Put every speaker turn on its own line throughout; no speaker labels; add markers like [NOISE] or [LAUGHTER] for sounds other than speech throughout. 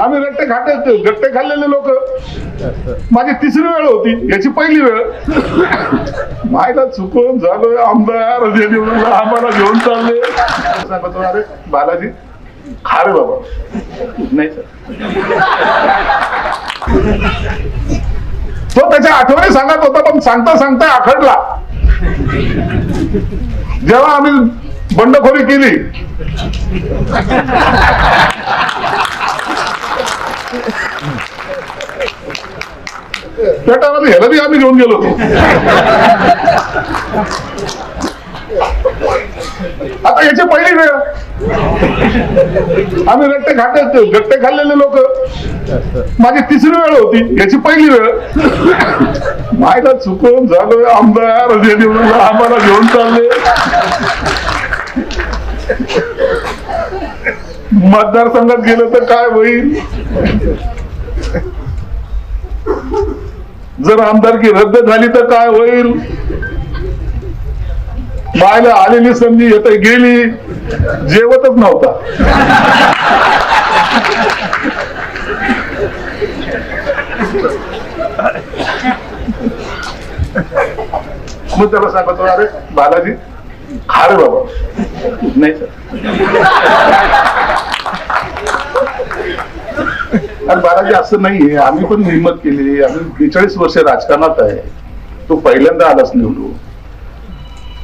आम्ही रट्टे खाते गट्टे खाल्लेले लोक. माझी तिसरी वेळ होती. याची पहिली वेळ. मायला चुकून झालं आमदार. आम्हाला घेऊन चालले. सांगतो अरे बालाजी खारे बाबा. नाही सर. तो त्याच्या आठवणी सांगत होता पण सांगता सांगता आखडला. जेव्हा आम्ही बंडखोरी केली त्या टायमाला ह्याला बी आम्ही घेऊन गेलो. आता याची पहिली वेळ. आम्ही रट्टे खाते गट्टे खाल्लेले लोक. माझी तिसरी वेळ होती याची पहिली वेळ. मायला चुकून झालोय आमदार आम्हाला घेऊन चालले. मतदारसंघात गेलं तर काय होईल? जर आमदारकी रद्द झाली तर काय होईल? बायला आलेली संधी येत गेली. जेवतच नव्हता. मग त्याला सांगतो अरे बालाजी खार बाबा. नाही सर. आणि बालाजी असं नाहीये आम्ही पण हिंमत केली. आम्ही बेचाळीस वर्ष राजकारणात आहे. तो पहिल्यांदा आलाच निवडू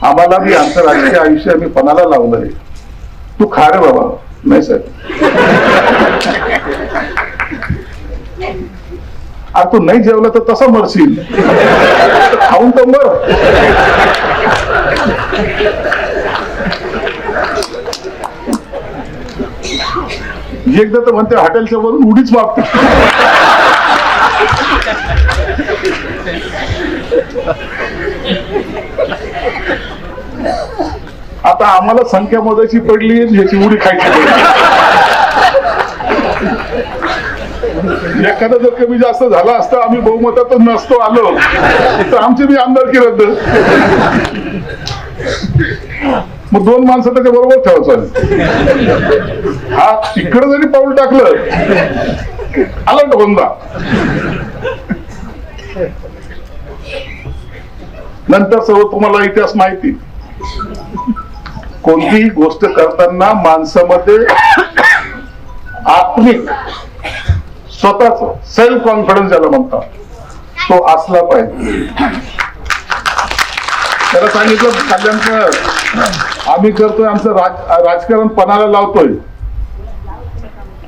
आम्हाला मी आमचं राजकीय आयुष्य आम्ही पणाला लावलंय तू खार बाबा. नाही सर. आ तू नाही जेवला तर तसं मरशील. खाऊन तर मर. एकदा तर म्हणते हॉटेलच्या वरून उडीच मागते. आता आम्हाला संख्या मोजायची पडली ह्याची उडी खायची पडली. एखादा जर कमी जास्त झाला असता आम्ही बहुमतातच नसतो आलो. तर आमची आमदार आमदारकी रद्द. मग दोन माणसं त्याच्या बरोबर ठेवायचं. हा तिकडे जरी पाऊल टाकलं आलं ढोंदा नंतर सर्व तुम्हाला इतिहास माहिती. कोणतीही गोष्ट करताना माणसामध्ये आत्मिक स्वतःच सेल्फ कॉन्फिडन्स ज्याला म्हणतात तो असला पाहिजे. त्याला सांगितलं कल्याणकर आम्ही करतोय आमचं राज राजकारण पणाला लावतोय.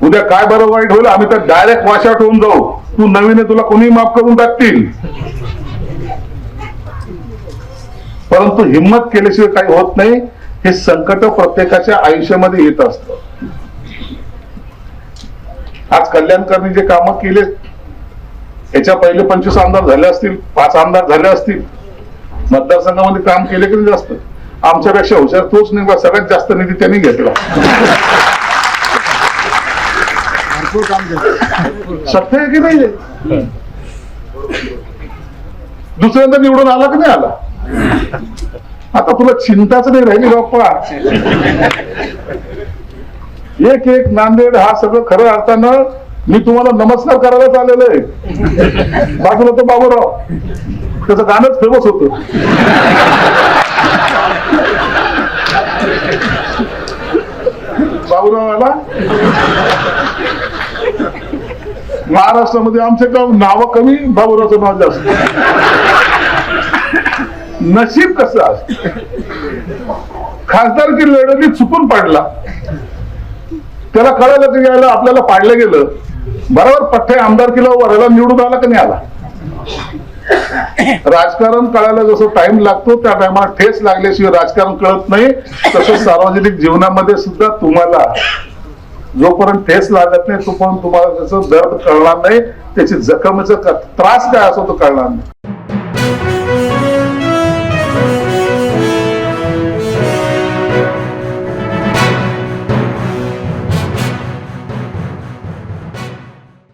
उद्या काय बरं वाईट होईल आम्ही तर डायरेक्ट वाशाट होऊन जाऊ. तू नवीन तुला कोणी माफ करून टाकतील. परंतु हिंमत केल्याशिवाय काही होत नाही हे संकट प्रत्येकाच्या आयुष्यामध्ये येत असत. आज कल्याणकरनी जे कामं केले याच्या पहिले पंचवीस आमदार झाले असतील पाच आमदार झाले असतील मतदारसंघामध्ये काम केले की जास्त? आमच्यापेक्षा हुशार तोच नाही सगळ्यात जास्त निधी त्यांनी घेतला. सत्य आहे की नाही? दुसऱ्यांदा निवडून आला की नाही आला? आता तुला चिंताच नाही राहिली बाप्पा. एक एक नांदेड हा सगळं खरं अर्थानं मी तुम्हाला नमस्कार करायलाच आलेलो आहे. [LAUGHS] बाजूला तो बाबूराव. त्याचं गाणंच फेमस होत. बाबूराव आला? महाराष्ट्रामध्ये आमचे का नाव कमी बाबूरावचं नाव जास्त. नशीब कसं असत खासदारकी लढवली चुकून पाडला. त्याला कळालं की यायला आपल्याला पाडलं गेलं. बरोबर पठ्ठे आमदारकीला वरायला निवडून आला की नाही आला? राजकारण कळायला जसं टाइम लागतो त्या टायमाला ठेस लागल्याशिवाय राजकारण कळत नाही. तसं सार्वजनिक जीवनामध्ये सुद्धा तुम्हाला जोपर्यंत ठेस लागत नाही तोपर्यंत तुम्हाला त्याचं दर्द कळणार नाही त्याची जखमेचा त्रास काय असो तो कळणार नाही.